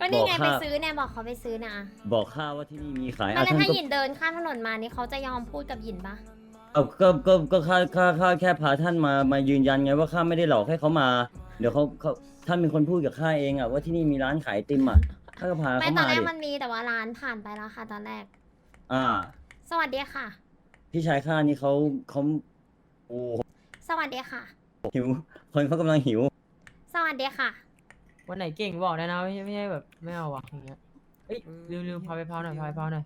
ก็นี่ไงบอกไปค่ะ ซื้อเนี่ยบอกเขาไปซื้อนะบอกข้าว่าที่นี่มีขายไม่อะแล้วท่านถ้าก็หยินเดินข้ามถนนมานี่เขาจะยอมพูดกับหยินปะเอาก็ก็ก็ข้าข้าข้าแค่พาท่านมามายืนยันไงว่าข้าไม่ได้หลอกให้เขามา เดี๋ยวเขาเขาท่านเป็นคนพูดกับข้าเองอะว่าที่นี่มีร้านขายไอติมอะข้าก็พาไม่เขาตอนมาแรกดิมันมีแต่ว่าร้านผ่านไปแล้วค่ะ ตอนแรก อ่า สวัสดีค่ะ พี่ชายข้านี่เขาเขาโอ้สวัสดีค่ะ หิวคนเขากำลังหิว สวัสดีค่ะ วันไหนเก่งบอกได้นะไม่ใช่ไม่ใช่แบบไม่เอาว่ะอย่างเงี้ยเอ้ยลืมลืมพาไปพาวหน่อยพาไปพาวหน่อย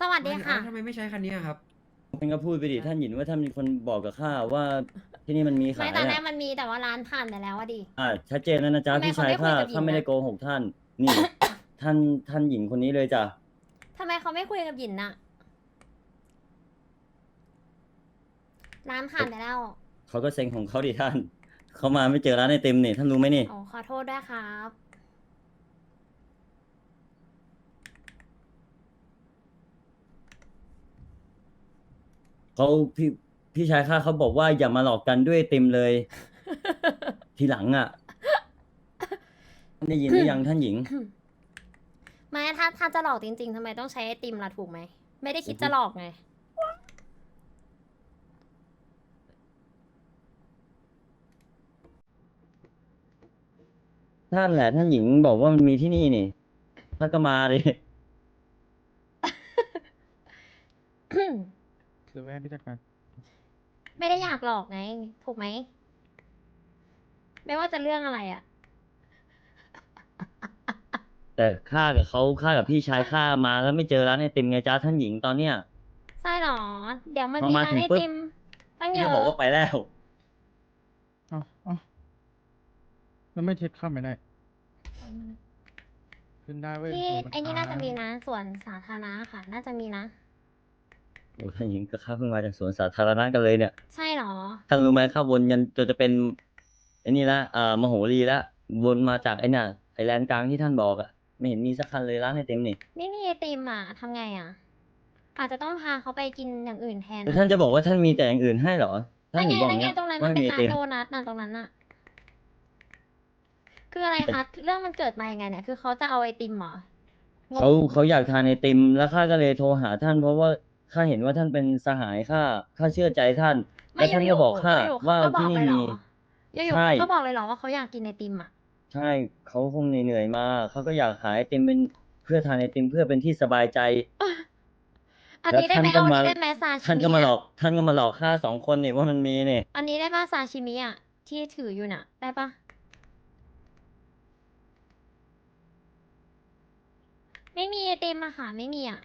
สวัสดีค่ะอ้าวทำไมไม่ใช้คันนี้อะครับ ท่านก็พูดไปดิท่านหยินว่าท่านเป็นคนบอกกับข้าว่าที่นี่มันมีขาไม่ยตอนแรกอะมันมีแต่ว่าร้านผ่านไปแล้วอะดิ อ่าชัดเจนแล้วนะจ๊ะทำไมพี่ชายเขาไม่คุยข้ากับหญิงข้าไม่ได้อะโกหกท่าน นี่ ท่านท่านหญิงคนนี้เลยจ้ะทำไมเขาไม่คุยกับหยินน่ะ ร้านผ่านไปแล้ว เขาก็เซ็งของเขาดิท่าน เขามาไม่เจอร้านไอติมนี่ท่านรู้ไหมนี่โอ้ขอโทษด้วยครับ เขาพี่พี่ชายข้าเขาบอกว่าอย่ามาหลอกกันด้วยไอติมเลย ทีหลังอะได้ยินหรือยังท่านหญิง ไม่ถ้าถ้าจะหลอกจริง ๆทำไมต้องใช้ไอติมล่ะถูกไหม ไม่ได้คิดจะหลอกไง ท่านแหละท่านหญิงบอกว่ามันมีที่นี่นี่ท่านก็มาเลยหรือแว่นที่จัดการไม่ได้อยากหลอกไง ถูกไหม ไม่ว่าจะเรื่องอะไรอะ แต่ข้ากับเขาข้ากับพี่ชายข้ามาแล้วไม่เจอร้านไอติมไงจ้าท่านหญิงตอนเนี้ย ใช่หรอ เดี๋ยวมันพอมีมาร้านถึงไอปุ๊บติมตั้งเยพี่อะบอกว่าไปแล้ว เอ้าเอ้า แล้วไม่เช็ดเข้าไม่ได้ ขึ้นได้เว้ยที่โอ้มัไอ้นี่น่าจะมีค้งนะส่วนสาธารณะค่ะ น่าจะมีนะ โอ้ท่านหญิงก็ข้าเพิ่งมาจากสวนสาธารณะกันเลยเนี่ย ใช่หรอ ท่านรู้ไหมข้าวนยันจนจะเป็นไอ้นี่ละเอ่อมโหรีละ วนมาจากไอ้น่ะไอ้แลนด์กลางที่ท่านบอกอะไม่เห็นมีสักคันเลยร้านไอติมนี่ไม่มีไอติมอะทำไงอะ อาจจะต้องพาเขาไปกินอย่างอื่นแทนแล้วท่านจะบอกว่าท่านมีแต่อย่างอื่นให้เหรอ ท่านนั่นถึไงงบอกนั่นไงเนี้ยตรงนั้นมัว่านเป็นมีไอร้านติม โดนัทน่ะตรงนั้นน่ะ คืออะไรคะ เรื่องมันเกิดมายังไงเนี่ย คือเขาจะเอาไอติมเหรองงเขาเขาอยากทานไอติม แล้วข้าก็เลยโทรหาท่าน เพราะว่าข้าเห็นว่าท่านเป็นสหายข้าข้าเชื่อใจท่าน ไม่แล้วท่านอก็ยู่ๆบอกข้าอยู่ๆว่าเขาก็ที่นี่บอกมีเลยเหรออยู่ใช่ๆเขาบอกเลยเหรอว่าเขาอยากกินไอติมอะ ใช่เขาคงเหนื่อยๆมาเขาก็อยากหาไอติมเป็นเพื่อทานไอติมเพื่อเป็นที่สบายใจ อันนี้ได้ไหมแล้วท่านก็เอามาอันนี้ได้ไหมซาชิมิท่านก็มาหลอกะท่านก็มาหลอกข้าสองคนนี่ว่ามันมีนี่อันนี้ได้ป่ะซาชิมิอะที่ถืออยู่น่ะ ได้ป่ะ ไม่มีไอติมอะค่ะ ไม่มีอะ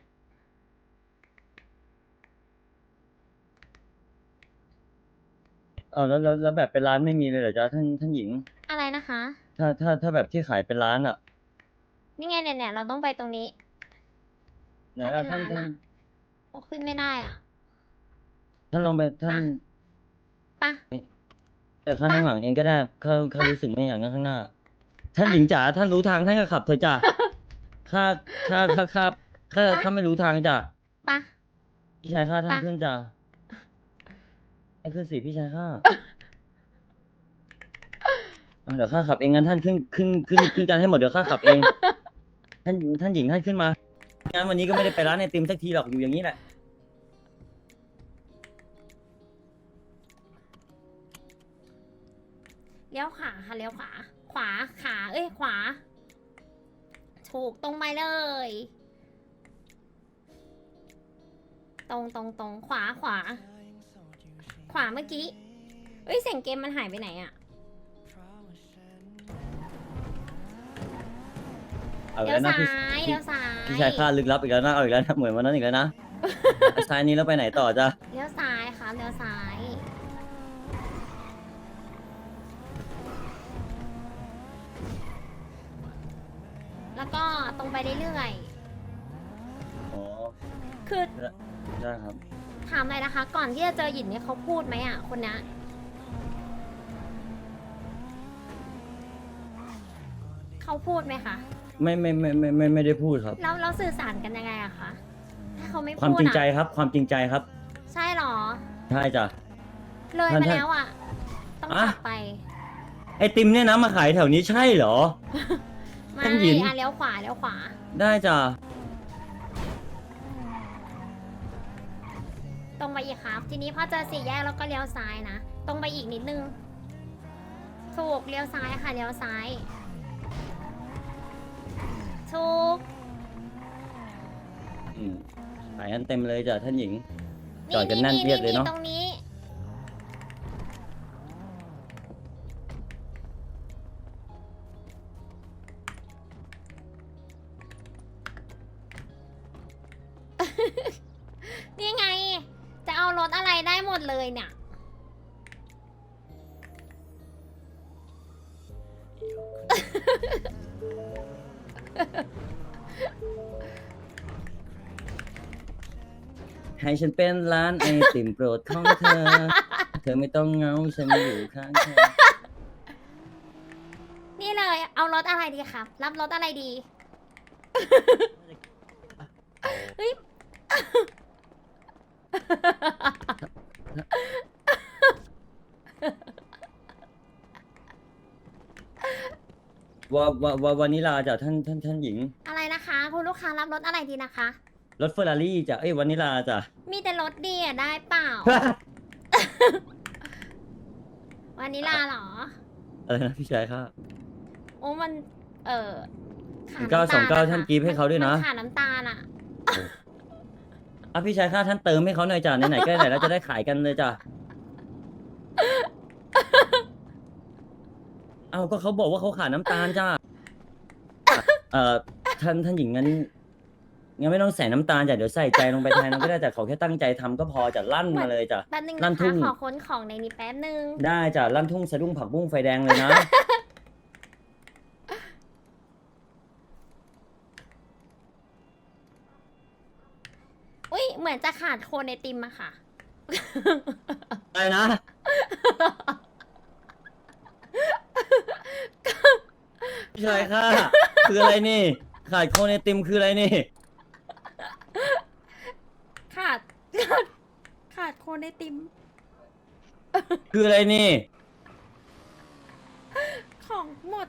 เออแล้วแล้วแล้วแบบเป็นร้านไม่มีเลยเหรอจ๊ะท่านท่านหญิง อะไรนะคะ ถ้าถ้าถ้าแบบที่ขายเป็นร้านอะนี่ไงเนี่ยเนี่ยเราต้องไปตรงนี้ ไหนอะท่านเป็นร้านท่านอะโอ้ขึ้นไม่ได้อะท่านลองไปท่านป่ะแต่ข้างข้างหลังเองก็ได้เขาเขารู้สึกไม่อย่างนั้นข้างหน้า ท่านหญิงจ๋าท่านรู้ทางท่านก็ขับเถอะจ้ะ ข้าข้าข้าข้าข้าข้าไม่รู้ทางจ้ะป่ะพี่ชายข้าท่านไปขึ้นจ้ะให้ขึ้นสิพี่ชายข้าเอาเดี๋ยวข้าขับเองงั้นท่านขึ้นขึ้นขึ้นขึ้นกันให้หมดเดี๋ยวข้าขับเอง ท่านท่านหญิงท่านขึ้นมางั้นวันนี้ก็ไม่ได้ไปร้านไอติมสักทีหรอกอยู่อย่างนี้แหละ เลี้ยวขวาค่ะเลี้ยวขวา ขวาขา เอ้ยขวา ถูกตรงไปเลย ตรงตรงตรงขวาขวา ขวาเมื่อกี้เอ้ยเสียงเกมมันหายไปไหนอะเอาอีกเลี้ยแล้ววนะซ้าพี่ยเลี้ยวซ้ายพี่ชายข้าลึกลับอีกแล้วนะเอาอีกแล้วนะเหมือนวันนั้นอีกแล้วนะซ้ายนี้แล้วไปไหนต่อจ้ะเลี้ยวซ้ายค่ะเลี้ยวซ้าย แล้วก็ตรงไปเรื่อยอ๋อๆ คือได้ครับ ถามเลยนะคะ ก่อนที่จะเจอหยินเนี่ยเขาพูดไหมอะคนเนี้ยเขาพูดไหมคะ ไม่ไม่ไม่ไม่ไม่ไม่ได้พูดครับ แล้วเราสื่อสารกันยังไงอะคะ ถ้าเขาไม่พูดความจริงใจอะครับ ความจริงใจครับใช่หรอ ใช่จ้ะ เลยท่านมาท่านแล้วอะต้องอะกลับไป ไอติมเนี่ยนะมาขายแถวนี้ใช่เหรอ ไม่ท่านหญิงอะเลี้ยวขวาเลี้ยวขวา ได้จ้ะตรงไปอีกครับ ทีนี้พอเจอสี่แยกแล้วก็เลี้ยวซ้ายนะ ตรงไปอีกนิดนึง ถูกเลี้ยวซ้ายค่ะเลี้ยวซ้าย ถูก อืมขายกันเต็มเลยจ้ะท่านหญิงจนี่อดกันแน่นเอียดเลยเนอะตรงนี้นี่ ให้ฉันเป็นร้านไอติมโปรดของเธอ เธอไม่ต้องเหงาฉันอยู่ข้างเธอนี่เลย เอารถอะไรดีครับ รับรถอะไรดี เฮ้ย วาวาวาวานิลาจ้ะท่านท่านท่านหญิง อะไรนะคะ คุณลูกค้ารับรถอะไรดีนะคะ รถเฟอร์รารี่จ้ะเอ้ยวานิลาจ้ะ มีแต่รถดีอะได้เปล่าวันนี้ลาเหรอ อะไรนะพี่ชายค่ะ โอ้มัน เออขาดเก้าน้ำสองเก้าตลอะท่านกรี๊ดให้เขาด้วยนะ มัขาดน้ำตาลอะอะพี่ชายค่ะท่านเติมให้เขาหน่อยจ้ะไหนๆก็ไหนแล้วจะได้ขายกันเลยจ้ะเอาก็เขาบอกว่าเขาขาดน้ำตาลจ้ะเอ่อท่านท่านหญิงงั้นงั้นไม่ต้องใส่น้ำตาลจ้ะเดี๋ยวใส่ใจลงไปแทนก็ได้แต่ขอแค่ตั้งใจทำก็พอจ้ะลั่นมาเลยจ้ะ แป๊บนึงลั่นะนทุ่คะง ขอค้นของในนี้แป๊บนึง ได้จ้ะลั่นทุ่งสะดุ้งผักบุ้งไฟแดงเลยนะ อุ้ยเหมือนจะขาดโคนในติมอะค่ะ อะไรนะ พี่ชายค่ะคืออะไรนี่ ขาดโคเนติมคืออะไรนี่ ขาดขาดขาดโคนในติม คืออะไรนี่ ของหมด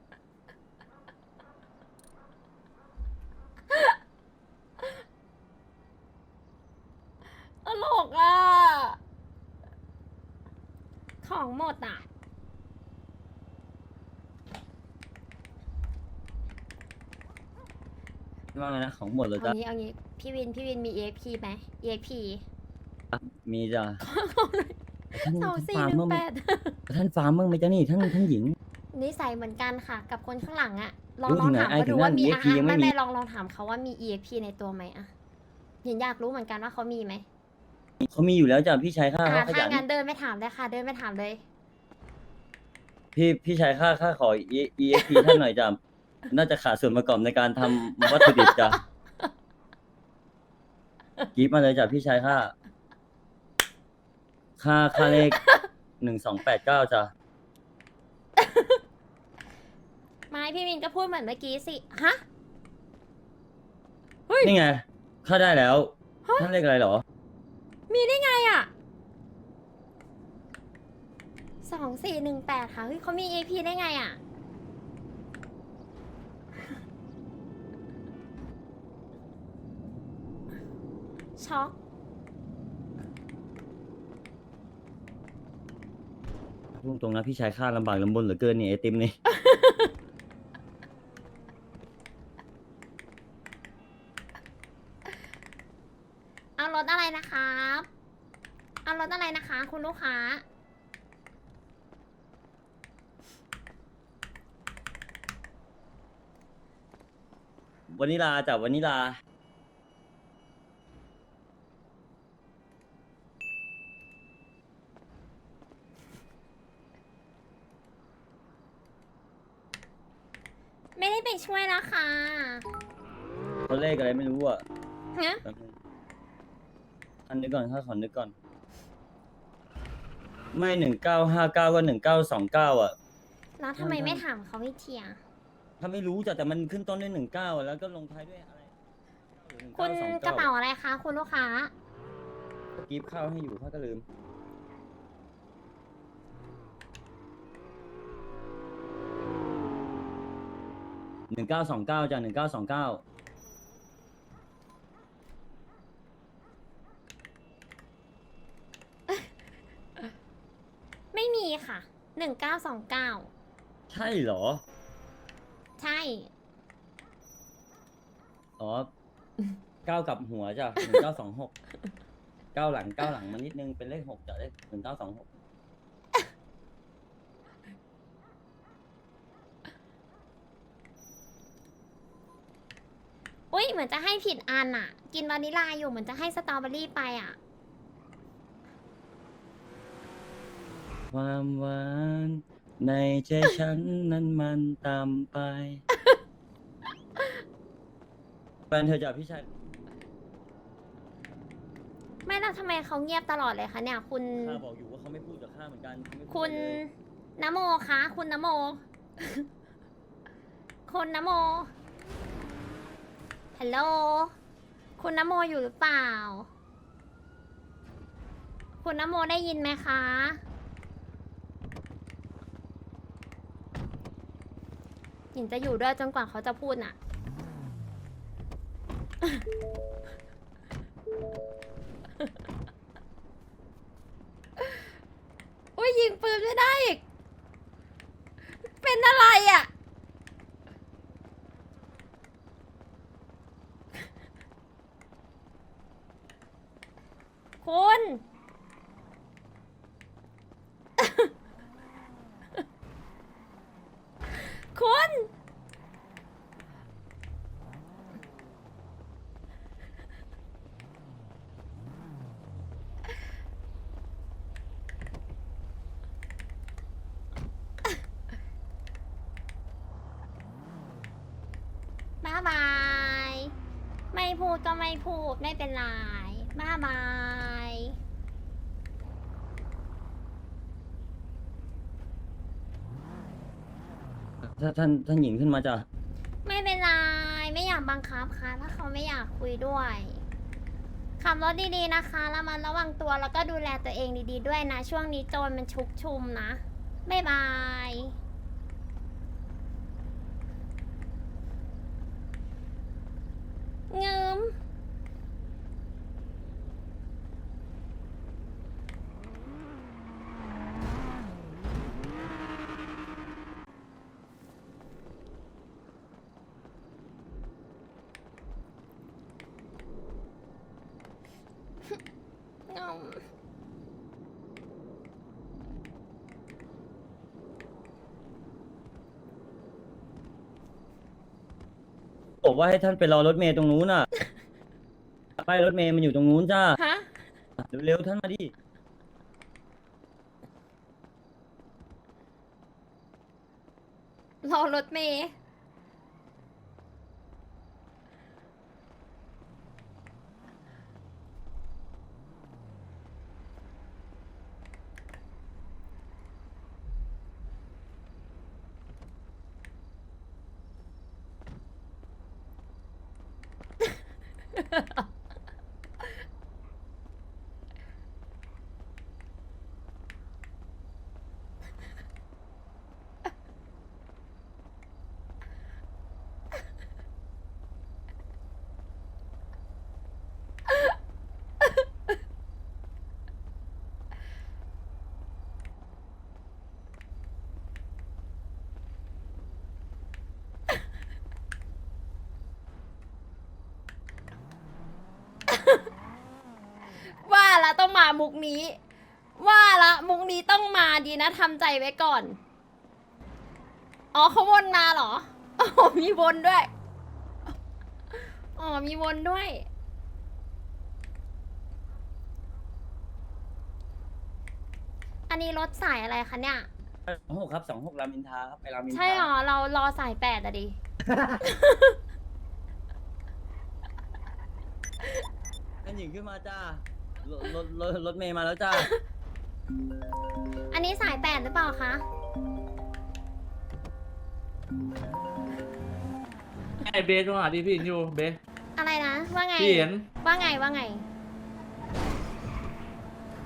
ต ลกอะ ของหมดอะ ว่าไงนะของหมดเลยเอาจ้ะงี้เอางี้ พี่วิน พี่วินมี EXP ไหม EXP มีจ้ะท่านสองท่านสี่ฟาร์มหนึ่บ้างงไหมแปดท่านฟาร์มบ้างไหมจ๊ะนี่ท่านท่านหญิง นิสัยเหมือนกันค่ะ กับคนข้างหลังอะลองรู้ลองถามถึงไหนไอ้เขาดูถึงว่านั่นมี EXP อะยังไม่ไม่มีไม่ลองลองถามเขาว่ามี EXP ในตัวไหมอะเห็นอยากรู้เหมือนกันว่าเขามีไหม เขามีอยู่แล้วจ้ะพี่ชายข้าอ่าเขาขถ้ายันงั้นเดินไปถามเลยค่ะ เดินไปถามเลย พี่พี่ชายข้าข้าขอ E- EXP ท่านหน่อยจ้ะน่าจะขาดส่วนประกอบในการทำวัตถุดิบจ้ะกรีบมาเลยจ้ะพี่ชายข้าค่าค่าเลขหนึ่งสองแปดเก้าจ้ะไม่พี่วินก็พูดเหมือนเมื่อกี้สิ ฮะ นี่ไงค่าได้แล้วท่านเลขอะไรเหรอ มีได้ไงอะสองสี่หนึ่งแปดค่ะเฮ้ยเขามี EXP ได้ไงอะช็อกพูดตรงนะพี่ชายข้าลำบากลำบนเหลือเกินนี่ไอติมนี่ เอา รถอะไรนะครับ เอารถอะไรนะคะ คุณลูกค้า วานิลาจ้ะวานิลา ไม่ได้ไปช่วยแล้วค่ะเขาเลขอะไรไม่รู้อะ ฮะ แป๊บนึง อันนี้ก่อนข้าขอนึกก่อน ไม่หนึ่งเก้าห้าเก้าก็หนึ่งเก้าสองเก้าอะ แล้วทำไมไม่ถามเขาวิเทีย ถ้าไม่รู้จ้ะแต่มันขึ้นต้นด้วยหนึ่งเก้าแล้วก็ลงท้ายด้วยอะไรคุณกระเป๋าอะไรคะคุณลูกค้า กีบข้าวให้อยู่ข้าก็ลืม หนึ่งเก้าสองเก้าจ้ะหนึ่งเก้าสองเก้า หนึ่งเก้าสองเก้าใช่เหรอ ใช่ อ๋อเก้ากลับหัวจ้ะหนึ่งเก้าสองหกเก้าหลังเก้าหลังมานิดนึงเป็นเลขหกจ้ะเลขหนึ่งเก้าสองหกอุ้ยเหมือนจะให้ผิดอันอะกินวานิลาอยู่เหมือนจะให้สตรอเบอรี่ไปอะ ความหวาน ในใจฉันนั้นมันต่ำไปแฟนเธอจ้ะพี่ชาย ไม่แล้วทำไมเขาเงียบตลอดเลยคะเนี่ยคุณข้าบอกอยู่ว่าเขาไม่พูดกับข้าเหมือนกันเขาไม่พูดคุณเลย นโมคะคุณนโม คุณนโมฮัลโหลคุณนโมอยู่หรือเปล่า คุณนโมได้ยินไหมคะ หญินจะอยู่ด้วยจนกว่าเขาจะพูดน่ะอุ้ยยิงปืนไม่ได้อีก เป็นอะไรอะ คุณ คุณ บ๊ายบาย ไม่ พูดก็ไม่พูดไม่เป็นไรบ๊ายบาย ถ้าท่านท่านหญิงขึ้นมาจ้ะไม่เป็นไรไม่อยากบังคับค่ะถ้าเขาไม่อยากคุยด้วยขับรถดีๆนะคะแล้วมันระวังตัวแล้วก็ดูแลตัวเองดีๆด้วยนะ ช่วงนี้โจรมันชุกชุมนะ บ๊ายบาย เงิม เงา บอกว่าให้ท่านไปรอรถเมย์ตรงนู้นน่ะป้ายรถเมย์มันอยู่ตรงนู้นจ้าฮะ เร็วๆท่านมาดิรอรถเมย์ว่าละต้อง มามุกนี้ ว่าละมุกนี้ต้องมาดีนะทำใจไว้ก่อน อ๋อเขาวนมาเหรออ๋อมีวนด้วย อ๋อมีวนด้วย อันนี้รถสายอะไรคะเนี่ย สองหกครับสองหกรามอินทราครับไปรามอินทราใช่หรอ เรารอสายแปดอะดิท่านหญิงขึ้นมาจ้า รถรถรถรถเมย์มาแล้วจ้า อันนี้สายแปดหรือเปล่าคะ ไอเบสโทรหาที่พี่เห็นอยู่เบสอะไรนะ ว่าไง พี่เห็นว่าไงว่าไง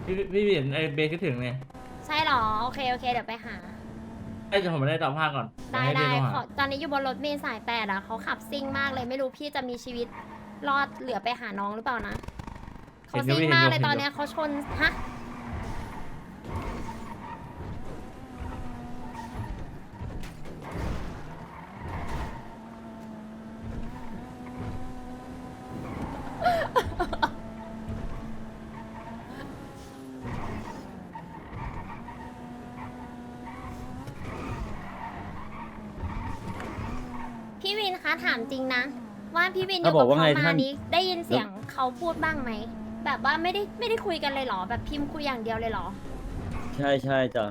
พี่พี่เห็นไอเบสคิดถึงเนี่ยใช่หรอ โอเคโอเค เดี๋ยวไปหา ไอ้จะผมไม่ได้ตอบผ้าก่อนได้ให้ได้เบสโทรหาขอตอนนี้อยู่บนรถเมล์สายแปดอะเขาขับซิ่งมากเลยไม่รู้พี่จะมีชีวิตรอดเหลือไปหาน้องหรือเปล่านะ เขาซิ่งมากเลยตอนเนี้ยเขาชนฮะพี่วินคะถามจริงนะ ว่าพี่วินอยู่เขาบกัอบกว่าเขาไงมาท่าน นี้ได้ยินเสียงเขาพูดบ้างไหม แบบว่าไม่ได้ไม่ได้คุยกันเลยเหรอ แบบพิมพ์คุยอย่างเดียวเลยเหรอ ใช่ใช่จ้ะ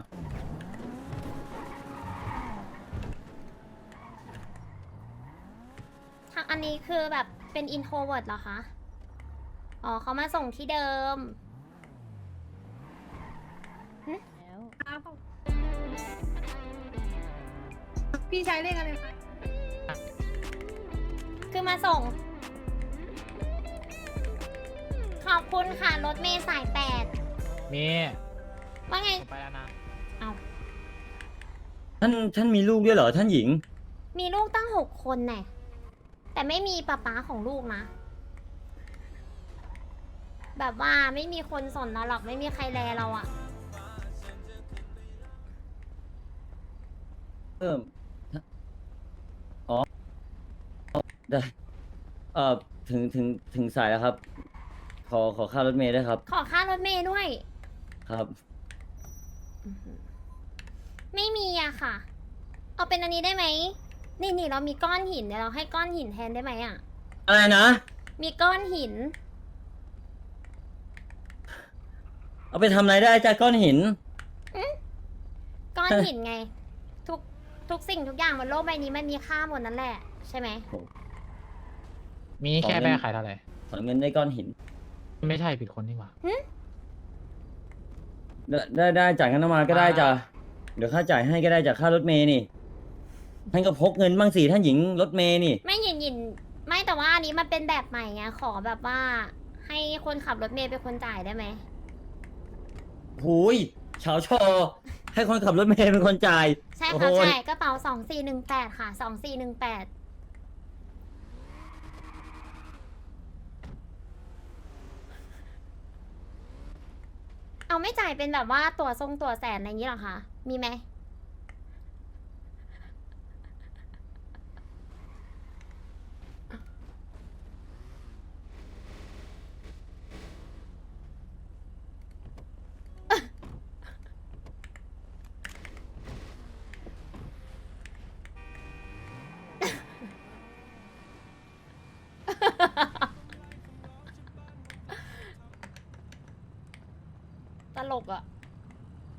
ทางอันนี้คือแบบเป็นอินโทรเวิร์ดเหรอคะ อ๋อเขามาส่งที่เดิม พี่ใช้เลขอะไรคะคือมาส่ง อบคุณค่ะ รถเมย์สายแปดมีว่าไงไปแล้วนะเอาท่านท่านมีลูกด้วยเหรอท่านหญิง มีลูกตั้งหกคนแน่แต่ไม่มีป๊าป๊าของลูกนะ แบบว่าไม่มีคนสนเราหรอกไม่มีใครแลเราอะเพิ่มอ๋อได้เอ่อถึงถึงถึงสายแล้วครับ ขอขอค่ารถเมล์ได้วยครับ ขอค่ารถเมย์ด้วย ครับ ไม่มีอะค่ะ เอาเป็นอันนี้ได้ไหม นี่นี่เรามีก้อนหินเดี๋ยวเราให้ก้อนหินแทนได้ไหมอะอะไรนะ มีก้อนหิน เอาไปทำอะไรได้จากก้อนหิน ก้อนหินไง ทุกทุกสิ่งทุกอย่างบนโลกใบนี้มันมีค่าหมดนั่นแหละ ใช่ไหมมีแค่ขอเงินแม่ขายเท่าไหร่ถอนเงินได้ก้อนหิน ไม่ใช่ผิดคนนี่หว่า ได้ได้ได้จ่ายกันน้ำมันก็ได้จ้ะเดี๋ยวค่าจ่ายให้ก็ได้จากค่ารถเมล์นี่ท่านก็พกเงินบ้างสิท่านหญิงรถเมล์นี่ ไม่หยินหยินไม่แต่ว่าอันนี้มันเป็นแบบใหม่ไงขอแบบว่า ให้คนขับรถเมย์เป็นคนจ่ายได้ไหมหูยเฉาชอ ให้คนขับรถเมล์เป็นคนจ่าย ใช่โอ้ค่ะโห ใช่กระเป๋าสองสี่หนึ่งแปดค่ะสองสี่หนึ่งแปด เอาไม่จ่ายเป็นแบบว่าตัวทรงตัวแสนอะไรอย่างนี้หรอคะ มีไหม